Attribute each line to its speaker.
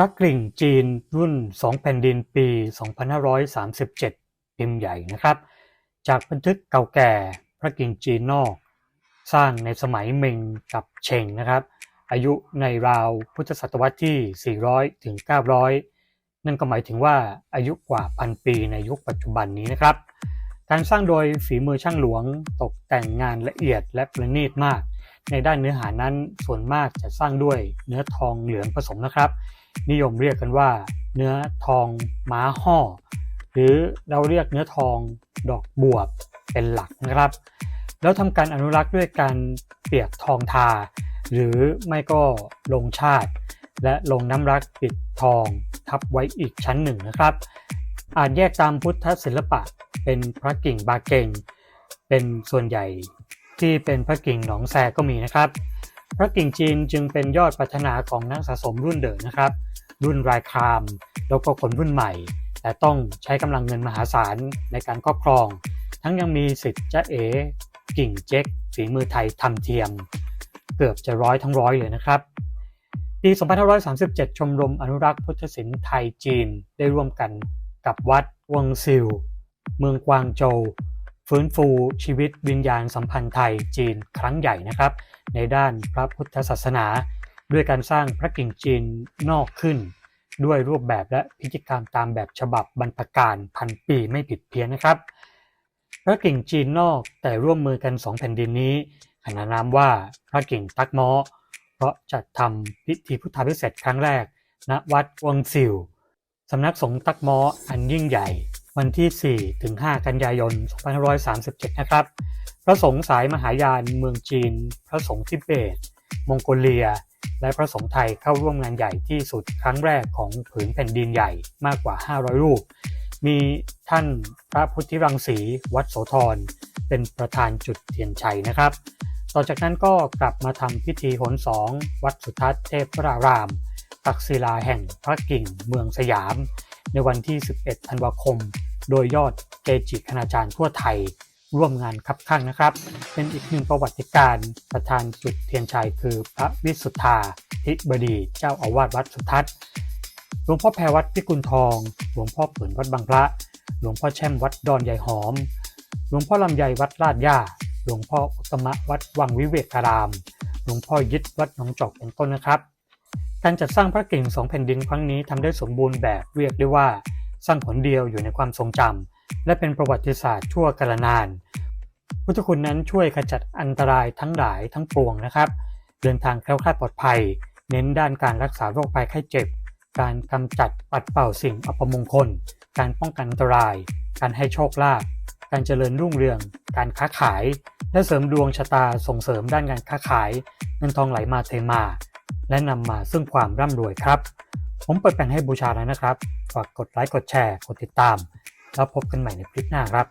Speaker 1: พระกริ่งจีนรุ่น2แผ่นดินปี 2537 พิมพ์ใหญ่นะครับ จากบันทึกเก่าแก่พระกริ่งจีนนอก สร้างในสมัยเมงกับเชงนะครับ อายุในราวพุทธศตวรรษที่ 400 ถึง 900 นั่นก็หมายถึงว่าอายุกว่าพันปีในยุคปัจจุบันนี้นะครับ การสร้างโดยฝีมือช่างหลวงตกแต่งงานละเอียดและประณีตมาก ในด้านเนื้อหานั้นส่วนมากจะสร้างด้วยเนื้อทองเหลืองผสมนะครับ นิยมเรียกกันว่า เนื้อทองม้าห่อ หรือเราเรียกเนื้อทองดอกบวบเป็นหลักนะครับ แล้วทำการอนุรักษ์ด้วยการเปียกทองทา หรือไม่ก็ลงชาติ และลงน้ำรักปิดทองทับไว้อีกชั้นหนึ่งนะครับ อาจแยกตามพุทธศิลปะเป็นพระกิ่งบาเกงเป็นส่วนใหญ่ ที่เป็นพระกิ่งหนองแซก็มีนะครับ พระกิ่งจีนจึงเป็นยอดปรารถนาของนักสะสมรุ่นเดิมนะครับ รุ่นรายคราม แล้วก็คนรุ่นใหม่ แต่ต้องใช้กำลังเงินมหาศาลในการครอบครอง ทั้งยังมีสิทธิ์จะเอ กิ่งเจ๊กฝีมือไทยทำเทียม เกือบจะร้อยทั้งร้อยเลยนะครับปี 2537 ชมรมอนุรักษ์พุทธศิลป์ไทยจีนได้ร่วมกันกับวัดวังซิล เมืองกวางโจว ฟื้นฟูชีวิตวิญญาณสัมพันธ์ไทยจีนครั้งใหญ่นะครับ ในด้านพระพุทธศาสนา ด้วยการสร้างพระกิ่งจีนนอกขึ้น ด้วยรูปแบบและพิธีกรรมตามแบบฉบับบรรพการพันปีไม่ผิดเพี้ยนนะครับ พระกิ่งจีนนอกแต่ร่วมมือกันสองแผ่นดินนี้ขนานนามว่าพระกิ่งตักม้อเพราะจัดทำพิธีพุทธาพิเศษครั้งแรก ณวัดวังซิวสำนักสงฆ์ตักม้ออันยิ่งใหญ่ วันที่ 4 ถึง 5 กันยายน 2537 นะครับ พระสงฆ์สายมหายานเมืองจีน พระสงฆ์ทิเบต มองโกเลีย และพระสงฆ์ไทยเข้าร่วมงานใหญ่ที่สุดครั้งแรกของผืนแผ่นดินใหญ่มากกว่า 500 รูป มีท่านพระพุทธิรังสีวัดโสธร เป็นประธานจุดเทียนชัยนะครับ ต่อจากนั้นก็กลับมาทำพิธีหนสองวัดสุทัศน์เทพรารามตักศิลาแห่งพระกิ่งเมืองสยาม ในวันที่ 11 ธันวาคม โดยยอดเกจิคณาจารย์ทั่วไทยร่วมงานคับข้างนะครับ เป็นอีกหนึ่งประวัติการประธานจุดเทียนชัยคือพระวิสุทธาธิบดีเจ้าอาวาสวัดสุทัศน์หลวงพ่อแพรวัดพิกุลทองหลวงพ่อเปิ่นวัดบางพระ หลวงพ่อแช่มวัดดอนใหญ่หอม หลวงพ่อลำไยวัดลาดย่าหลวงพ่ออุตมะวัดวังวิเวกราม หลวงพ่อยึดวัดหนองจอกเป็นต้นนะครับ การจัดสร้างพระกิ่งสองแผ่นดินครั้งนี้ทำได้สมบูรณ์แบบเรียกได้ว่า สร้างผลเดียวอยู่ในความทรงจำและเป็นประวัติศาสตร์ชั่วกาลนาน พุทธคุณนั้นช่วยขจัดอันตรายทั้งหลายทั้งปวงนะครับ เดินทางแคล้วคลาดปลอดภัย เน้นด้านการรักษาโรคภัยไข้เจ็บ การกำจัดปัดเป่าสิ่งอัปมงคล การป้องกันอันตราย การให้โชคลาภการเจริญรุ่งเรือง การค้าขาย และเสริมดวงชะตาส่งเสริมด้านการค้าขาย เงินทองไหลมาเทมา และนำมาซึ่งความร่ำรวยครับ ผมเปิดแปลงให้บูชาแล้วนะครับ ฝากกดไลค์กดแชร์ กดติดตาม แล้วพบกันใหม่ในคลิปหน้าครับ